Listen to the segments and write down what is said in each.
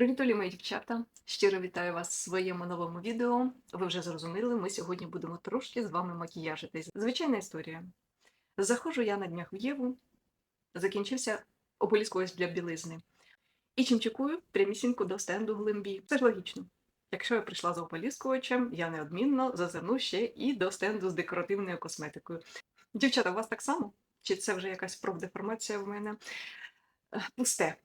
Привіт, Олі, мої дівчата! Щиро вітаю вас в своєму новому відео. Ви вже зрозуміли, ми сьогодні будемо трошки з вами макіяжитись. Звичайна історія. Заходжу я на днях в Єву, закінчився ополіскувач для білизни. І чимчикую прямісінько до стенду глимбі. Це ж логічно. Якщо я прийшла за ополіскувачем, я неодмінно зазирну ще і до стенду з декоративною косметикою. Дівчата, у вас так само? Чи це вже якась профдеформація в мене? Е, Пусте.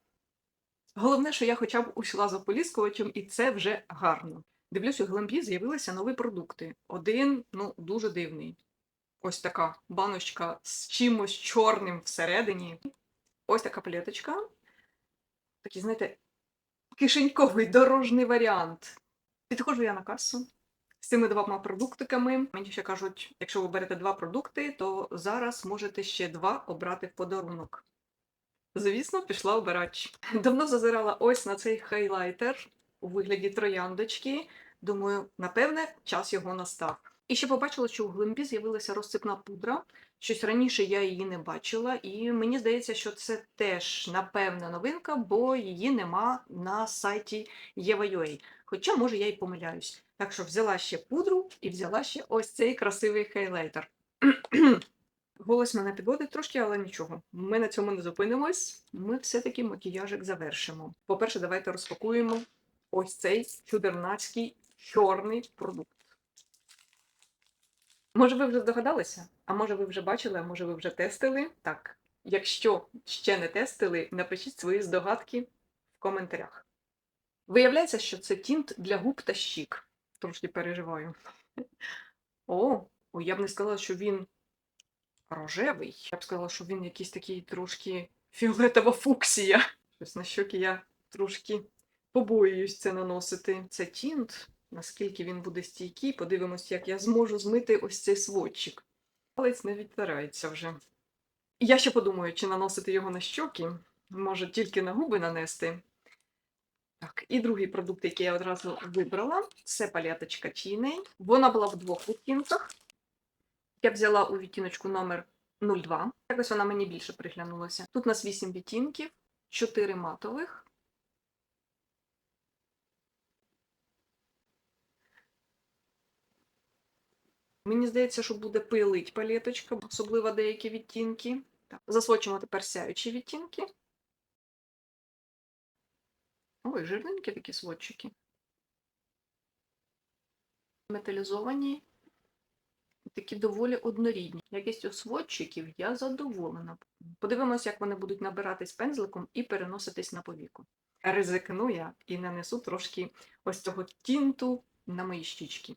Головне, що я хоча б ушла з ополіскувачем, і це вже гарно. Дивлюсь, у Глембі з'явилися нові продукти. Один, ну, дуже дивний. Ось така баночка з чимось чорним всередині. Ось така палеточка. Такий, знаєте, кишеньковий дорожній варіант. Підходжу я на касу з цими двома продуктиками. Мені ще кажуть, якщо ви берете два продукти, то зараз можете ще два обрати в подарунок. Звісно, пішла обирати. Давно зазирала ось на цей хайлайтер у вигляді трояндочки. Думаю, напевне, час його настав. І ще побачила, що у глимбі з'явилася розсипна пудра. Щось раніше я її не бачила, і мені здається, що це теж напевна новинка, бо її нема на сайті Єва.ua. Хоча, може, я й помиляюсь. Так що взяла ще пудру і взяла ще ось цей красивий хайлайтер. Голос мене підводить трошки, але нічого. Ми на цьому не зупинимось. Ми все-таки макіяжик завершимо. По-перше, давайте розпакуємо ось цей чудернацький чорний продукт. Може, ви вже здогадалися? А може, ви вже бачили, а може, ви вже тестили? Так. Якщо ще не тестили, напишіть свої здогадки в коментарях. Виявляється, що це тінт для губ та щік. Трошки переживаю. О, о, я б не сказала, що він рожевий. Я б сказала, що він якийсь такий трошки фіолетова фуксія. Щось на щоки я трошки побоююсь це наносити. Це тінт. Наскільки він буде стійкий, подивимось, як я зможу змити ось цей сводчик. Палець не відтирається вже. Я ще подумаю, чи наносити його на щоки, може тільки на губи нанести. Так, і другий продукт, який я одразу вибрала, це палеточка Чіней. Вона була в двох відтінках. Я взяла у відтіночку номер 02. Якось вона мені більше приглянулася. Тут у нас 8 відтінків, 4 матових. Мені здається, що буде пилить палеточка, особливо деякі відтінки. Засвочимо тепер сяючі відтінки. Ой, жирненькі такі сводчики. Металізовані такі доволі однорідні. Якістю сводчиків я задоволена. Подивимося, як вони будуть набиратись пензликом і переноситись на повіку. Ризикну я і нанесу трошки ось цього тінту на мої щічки.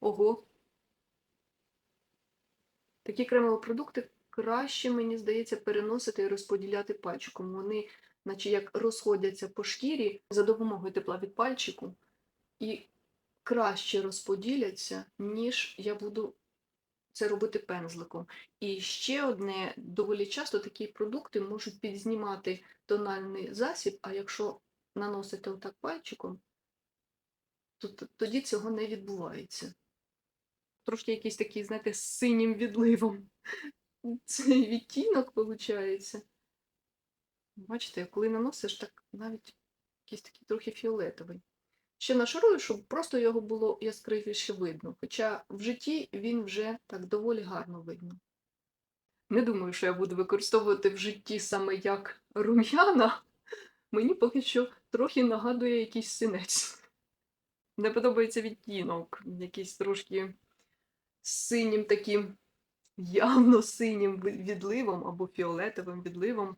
Ого. Такі кремові продукти краще, мені здається, переносити і розподіляти пальчиком. Вони, наче як розходяться по шкірі за допомогою тепла від пальчику. І краще розподіляться, ніж я буду це робити пензликом. І ще одне, доволі часто такі продукти можуть підзнімати тональний засіб, а якщо наносити отак пальчиком, то тоді цього не відбувається. Трошки якийсь такий, знаєте, з синім відливом. Цей відтінок виходить. Бачите, коли наносиш, так навіть якийсь такий трохи фіолетовий ще нашарую, щоб просто його було яскравіше видно. Хоча в житті він вже так доволі гарно видно. Не думаю, що я буду використовувати в житті саме як рум'яна. Мені поки що трохи нагадує якийсь синець. Не подобається відтінок, якийсь трошки синім таким, явно синім відливом або фіолетовим відливом.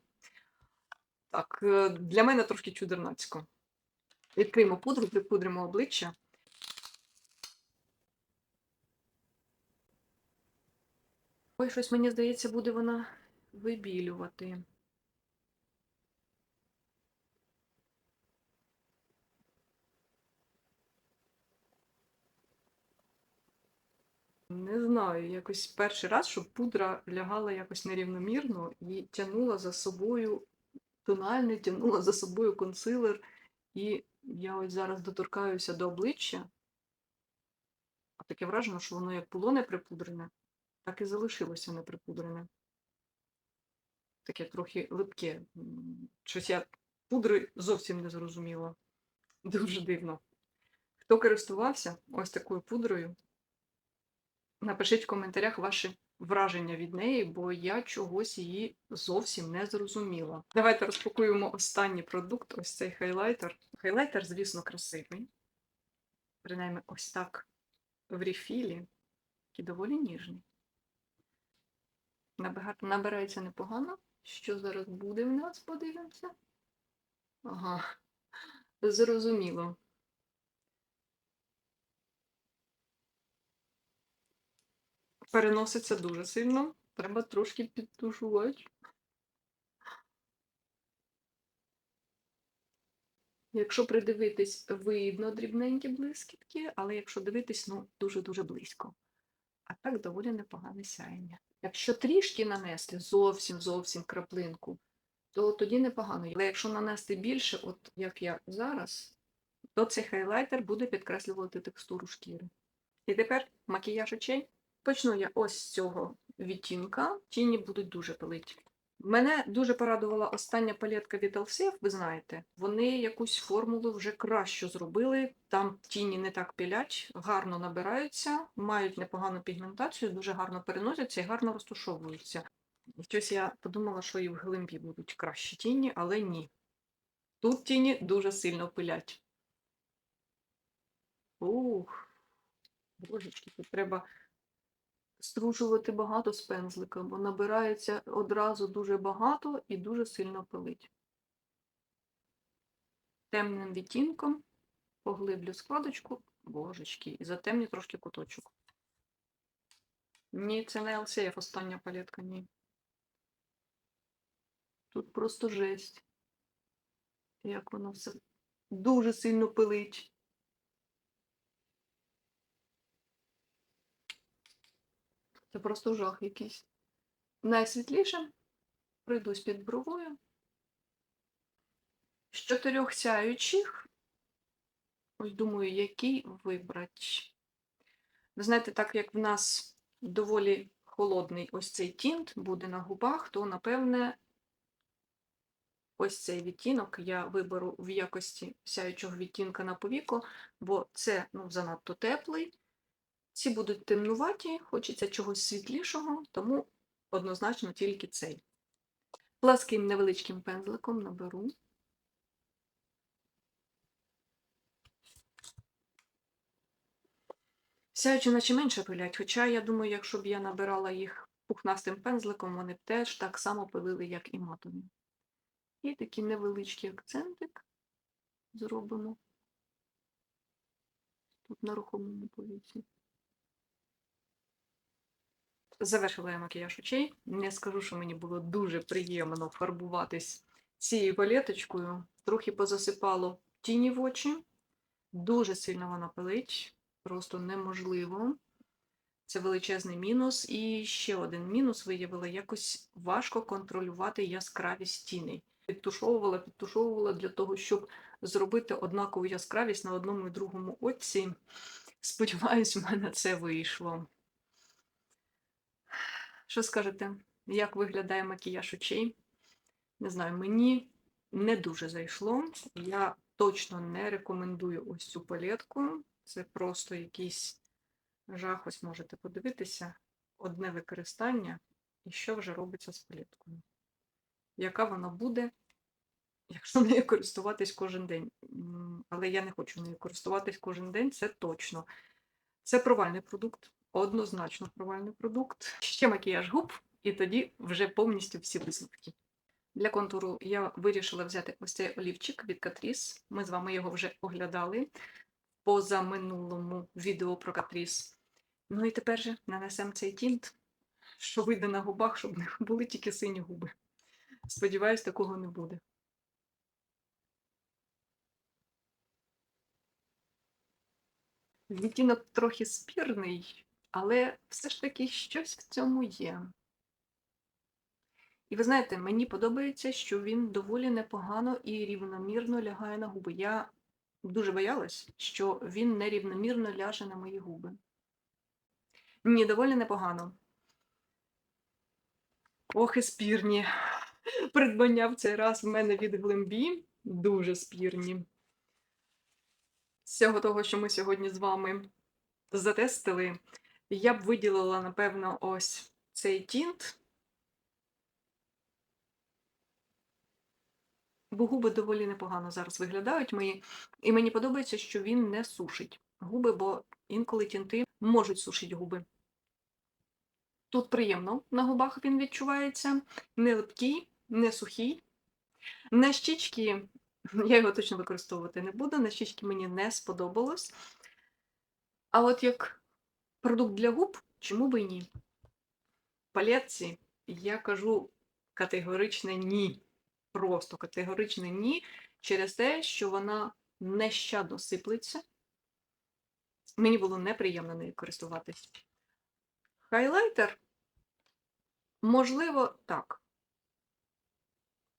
Так, е, для мене трошки чудернацько. Відкриємо пудру, припудримо обличчя. Ой, щось мені здається, буде вона вибілювати. Не знаю, якось перший раз, щоб пудра лягала якось нерівномірно і тягнула за собою тональний, тягнула за собою консилер. І я ось зараз доторкаюся до обличчя, а таке враження, що воно як було не припудрене, так і залишилося не припудрене. таке трохи липке. Щось я пудри зовсім не зрозуміла. Дуже дивно. Хто користувався ось такою пудрою? Напишіть в коментарях ваші враження від неї, бо я чогось її зовсім не зрозуміла. Давайте розпакуємо останній продукт, ось цей хайлайтер. Хайлайтер, звісно, красивий. Принаймні, ось так в рефілі. Такий доволі ніжний. Набирається непогано. Що зараз буде в нас? Подивимося. Ага, зрозуміло. Переноситься дуже сильно. Треба трошки підтушувати. Якщо придивитись, видно дрібненькі блискітки, але якщо дивитись, ну дуже-дуже близько. А так доволі непогане сяєння. Якщо трішки нанести зовсім зовсім краплинку, то тоді непогано. Але якщо нанести більше, от як я зараз, то цей хайлайтер буде підкреслювати текстуру шкіри. І тепер макіяж очей. Почну я ось з цього відтінка. Тіні будуть дуже пилить. Мене дуже порадувала остання палетка від LCF, ви знаєте. Вони якусь формулу вже кращу зробили. Там тіні не так пілять, гарно набираються, мають непогану пігментацію, дуже гарно переносяться і гарно розташовуються. Щось я подумала, що і в глимбі будуть кращі тіні, але ні. Тут тіні дуже сильно пилять. Ух, божечки, тут треба стружувати багато з пензлика, бо набирається одразу дуже багато і дуже сильно пилить. Темним відтінком поглиблю складочку, божечки, і затемню трошки куточок. Ні, це не LCF остання палетка, ні. Тут просто жесть. Як воно все дуже сильно пилить. Це просто жах якийсь. Найсвітліше пройдусь під бровою. З чотирьох сяючих. Ось думаю, який вибрати. Ви знаєте, так як в нас доволі холодний ось цей тінт буде на губах, то, напевне, ось цей відтінок я виберу в якості сяючого відтінка на повіко, бо це ну, занадто теплий. Ці будуть темнуваті, хочеться чогось світлішого, тому однозначно тільки цей. Пласким невеличким пензликом наберу. Сяючи наче менше пилять, хоча я думаю, якщо б я набирала їх пухнастим пензликом, вони б теж так само пилили, як і матові. І такий невеличкий акцентик зробимо тут на рухомому повіці. Завершила я макіяж очей. Не скажу, що мені було дуже приємно фарбуватись цією палеточкою. Трохи позасипало тіні в очі. Дуже сильно вона пилить, просто неможливо. Це величезний мінус. І ще один мінус виявила, якось важко контролювати яскравість тіней. Підтушовувала, підтушовувала для того, щоб зробити однакову яскравість на одному і другому оці. Сподіваюсь, в мене це вийшло. Що скажете, як виглядає макіяж очей? Не знаю, мені не дуже зайшло. Я точно не рекомендую ось цю палетку. Це просто якийсь жах, ось можете подивитися. Одне використання, і що вже робиться з палеткою. Яка вона буде, якщо нею користуватись кожен день. Але я не хочу нею користуватись кожен день, це точно. Це провальний продукт. Однозначно провальний продукт. Ще макіяж губ, і тоді вже повністю всі висновки. Для контуру я вирішила взяти ось цей олівчик від Catrice. Ми з вами його вже оглядали в позаминулому відео про Catrice. Ну і тепер же нанесемо цей тінт, що вийде на губах, щоб не були тільки сині губи. Сподіваюсь, такого не буде. Відтінок трохи спірний, але все ж таки щось в цьому є. І ви знаєте, мені подобається, що він доволі непогано і рівномірно лягає на губи. Я дуже боялась, що він нерівномірно ляже на мої губи. Ні, доволі непогано. Ох, і спірні. придбання в цей раз в мене від Глембі. Дуже спірні. З всього того, що ми сьогодні з вами затестили, я б виділила, напевно, ось цей тінт. Бо губи доволі непогано зараз виглядають мої. І мені подобається, що він не сушить губи, бо інколи тінти можуть сушити губи. Тут приємно на губах він відчувається, не липкий, не сухий. На щічки я його точно використовувати не буду, на щічки мені не сподобалось. А от як продукт для губ, чому би і ні? Палетці я кажу категоричне ні. Просто категоричне ні, через те, що вона нещадно сиплеться. Мені було неприємно нею користуватись. Хайлайтер, можливо, так.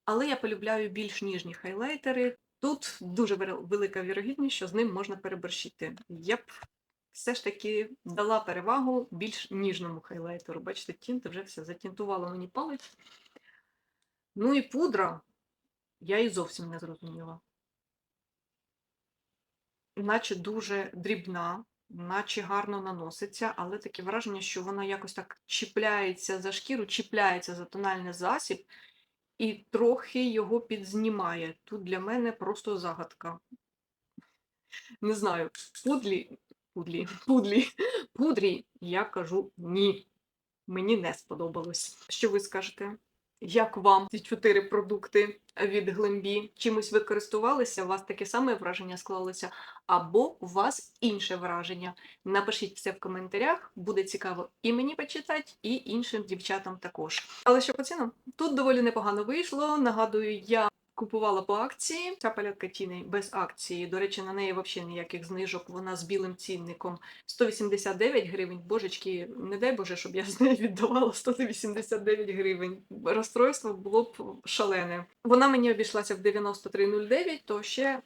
Але я полюбляю більш ніжні хайлайтери. Тут дуже велика вірогідність, що з ним можна переборщити. Б все ж таки дала перевагу більш ніжному хайлайтеру. Бачите, тінт вже все затінтувало мені палець. Ну і пудра я і зовсім не зрозуміла. Наче дуже дрібна, наче гарно наноситься, але таке враження, що вона якось так чіпляється за шкіру, чіпляється за тональний засіб і трохи його підзнімає. Тут для мене просто загадка. Не знаю, пудлі, пудлі, пудлі, пудрі, я кажу ні. Мені не сподобалось. Що ви скажете? Як вам ці чотири продукти від Глембі? Чимось ви користувалися? У вас таке саме враження склалося? Або у вас інше враження? Напишіть це в коментарях, буде цікаво і мені почитати, і іншим дівчатам також. Але що по цінам? Тут доволі непогано вийшло. Нагадую, я купувала по акції. Ця палетка тіней без акції. До речі, на неї взагалі ніяких знижок. Вона з білим цінником 189 гривень. Божечки, не дай Боже, щоб я з неї віддавала 189 гривень. Розстройство було б шалене. Вона мені обійшлася в 93,09, то ще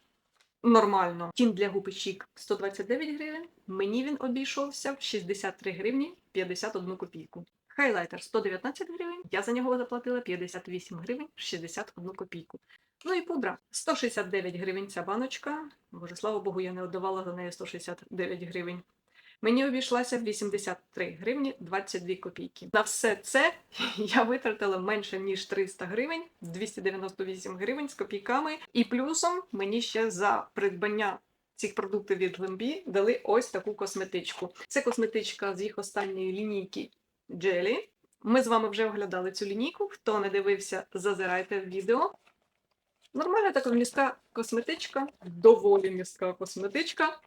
нормально. Тін для губи Чік 129 гривень. Мені він обійшовся в 63 гривні 51 копійку. Хайлайтер 119 гривень. Я за нього заплатила 58 гривень 61 копійку. Ну і пудра 169 гривень ця баночка. Боже, слава Богу, я не віддавала за неї 169 гривень. Мені обійшлася 83 гривні 22 копійки. На все це я витратила менше ніж 300 гривень, 298 гривень з копійками. І плюсом мені ще за придбання цих продуктів від Глембі дали ось таку косметичку. Це косметичка з їх останньої лінійки Jelly. Ми з вами вже оглядали цю лінійку. Хто не дивився, зазирайте в відео. Нормальна така міська косметичка, доволі міська косметичка.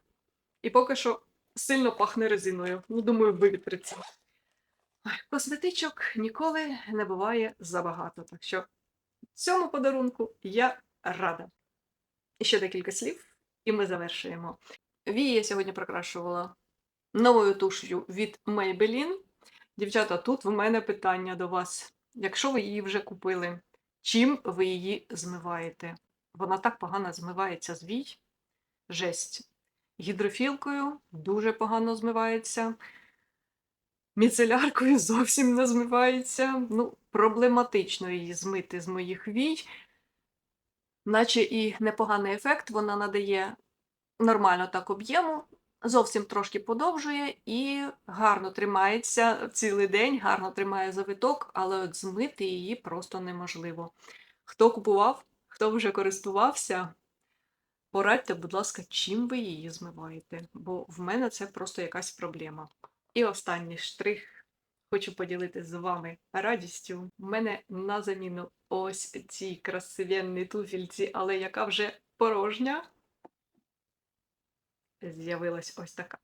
І поки що сильно пахне резиною. Ну, думаю, вивітриться. Косметичок ніколи не буває забагато. Так що цьому подарунку я рада. І ще декілька слів, і ми завершуємо. Вії я сьогодні прокрашувала новою туш'ю від Maybelline. Дівчата, тут в мене питання до вас. Якщо ви її вже купили, чим ви її змиваєте? Вона так погано змивається з вій. Жесть. Гідрофілкою дуже погано змивається. Міцеляркою зовсім не змивається. Ну, проблематично її змити з моїх вій. Наче і непоганий ефект вона надає нормально так об'єму, зовсім трошки подовжує і гарно тримається цілий день, гарно тримає завиток, але от змити її просто неможливо. Хто купував, хто вже користувався, порадьте, будь ласка, чим ви її змиваєте, бо в мене це просто якась проблема. І останній штрих. Хочу поділитися з вами радістю. У мене на заміну ось ці красивенні туфельці, але яка вже порожня з'явилась ось така.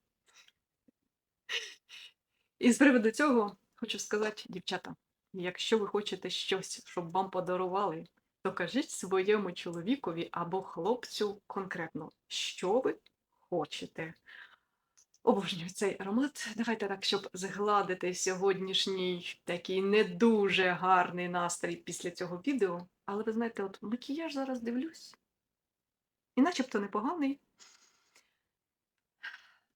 І з приводу цього хочу сказати, дівчата, якщо ви хочете щось, щоб вам подарували, то кажіть своєму чоловікові або хлопцю конкретно, що ви хочете. Обожнюю цей аромат. Давайте так, щоб згладити сьогоднішній такий не дуже гарний настрій після цього відео. Але ви знаєте, от макіяж зараз дивлюсь, і начебто непоганий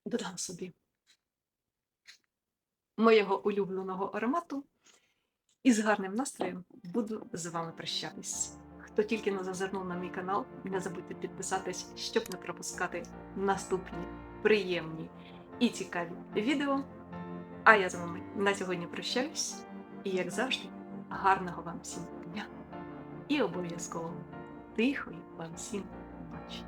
додам собі моєго улюбленого аромату. І з гарним настроєм буду з вами прощатись. Хто тільки не зазирнув на мій канал, не забудьте підписатись, щоб не пропускати наступні приємні і цікаві відео. А я з вами на сьогодні прощаюсь. І, як завжди, гарного вам всім дня! І обов'язково тихої вам всім ночі!